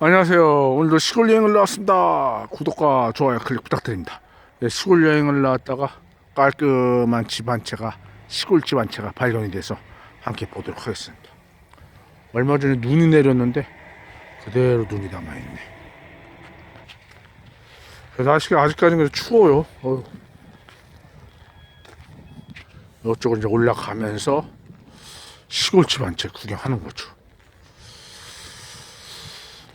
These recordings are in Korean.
안녕하세요. 오늘도 시골 여행을 나왔습니다. 구독과 좋아요 클릭 부탁드립니다. 예, 시골 여행을 나왔다가 깔끔한 집 한 채가 시골집 한 채가 발견이 돼서 함께 보도록 하겠습니다. 얼마 전에 눈이 내렸는데 그대로 눈이 남아있네. 아직, 아직까지는 추워요. 어휴. 이쪽으로 이제 올라가면서 시골집 한 채 구경하는 거죠.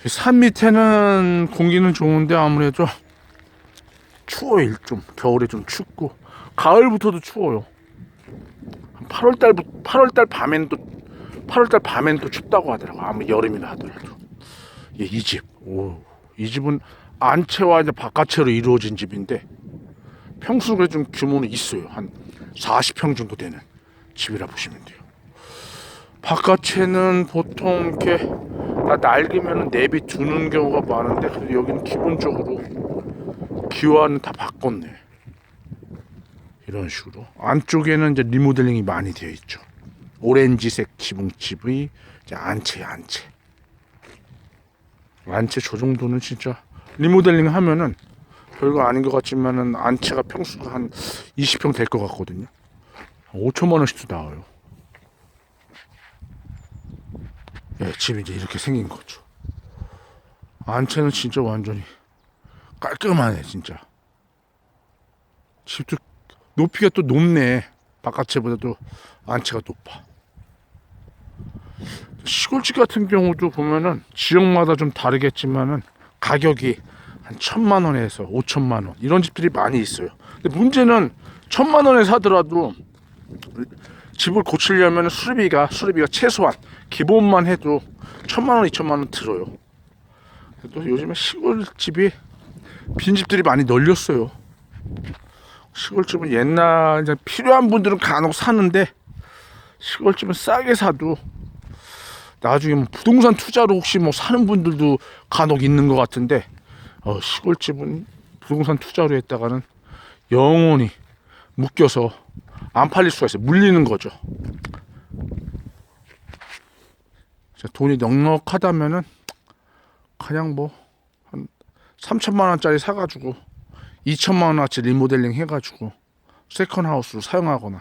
산 밑에는 공기는 좋은데 아무래도 추워요 좀. 겨울에 좀 춥고. 가을부터도 추워요. 8월달 8월달 밤에는 또 8월달 밤에는 또 춥다고 하더라고 아무리 여름이라 하더라도. 예, 이집. 이 집은 안채와 이제 바깥채로 이루어진 집인데 평수가 좀 규모는 있어요. 한 40평 정도 되는 집이라 보시면 돼요. 바깥채는 보통 이렇게 다 낡으면 내비 두는 경우가 많은데 여기는 기본적으로 기와는 다 바꿨네. 이런 식으로. 안쪽에는 이제 리모델링이 많이 되어 있죠. 오렌지색 지붕집의 안채 안채. 안채 저 정도는 진짜 리모델링 하면은 별거 아닌 것 같지만은 안채가 평수가 한 20평 될 것 같거든요. 5천만 원씩도 나와요 예, 집이 이제 이렇게 생긴 거죠. 안채는 진짜 완전히 깔끔하네, 진짜. 집도 높이가 또 높네. 바깥채보다도 안채가 높아. 시골집 같은 경우도 보면은 지역마다 좀 다르겠지만은 가격이 한 천만 원에서 오천만 원 이런 집들이 많이 있어요. 근데 문제는 천만 원에 사더라도 집을 고치려면 수리비가 수리비가 최소한 기본만 해도 천만 원, 이천만 원 들어요. 또 요즘에 시골집이 빈집들이 많이 널렸어요. 시골집은 옛날 이제 필요한 분들은 간혹 사는데 시골집은 싸게 사도 나중에 뭐 부동산 투자로 혹시 뭐 사는 분들도 간혹 있는 것 같은데 어, 시골집은 부동산 투자로 했다가는 영원히 묶여서 안 팔릴 수가 있어요. 물리는 거죠. 자, 돈이 넉넉하다면은 그냥 뭐 한 3천만 원짜리 사가지고 2천만 원어치 리모델링 해가지고 세컨 하우스로 사용하거나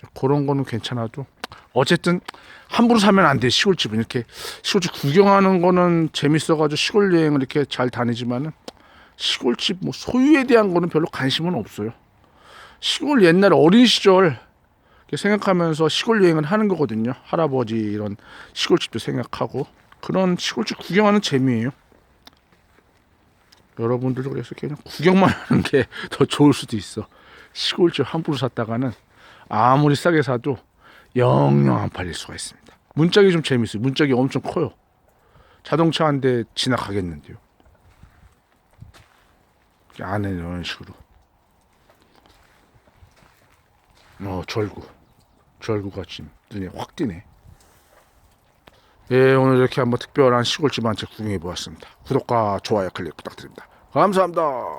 자, 그런 거는 괜찮아도 어쨌든 함부로 사면 안 돼 시골집은 이렇게 시골집 구경하는 거는 재밌어가지고 시골 여행을 이렇게 잘 다니지만은 시골집 뭐 소유에 대한 거는 별로 관심은 없어요. 시골 옛날 어린 시절 생각하면서 시골 여행을 하는 거거든요. 할아버지 이런 시골집도 생각하고 그런 시골집 구경하는 재미예요. 여러분들도 그래서 그냥 구경만 하는 게 더 좋을 수도 있어. 시골집 함부로 샀다가는 아무리 싸게 사도 영영 안 팔릴 수가 있습니다. 문짝이 좀 재밌어요. 문짝이 엄청 커요. 자동차 한 대 지나가겠는데요. 안에 이런 식으로. 어, 절구. 절구가 지금 눈에 확 띄네. 예, 오늘 이렇게 한번 특별한 시골집 한채 구경해 보았습니다. 구독과 좋아요 클릭 부탁드립니다. 감사합니다.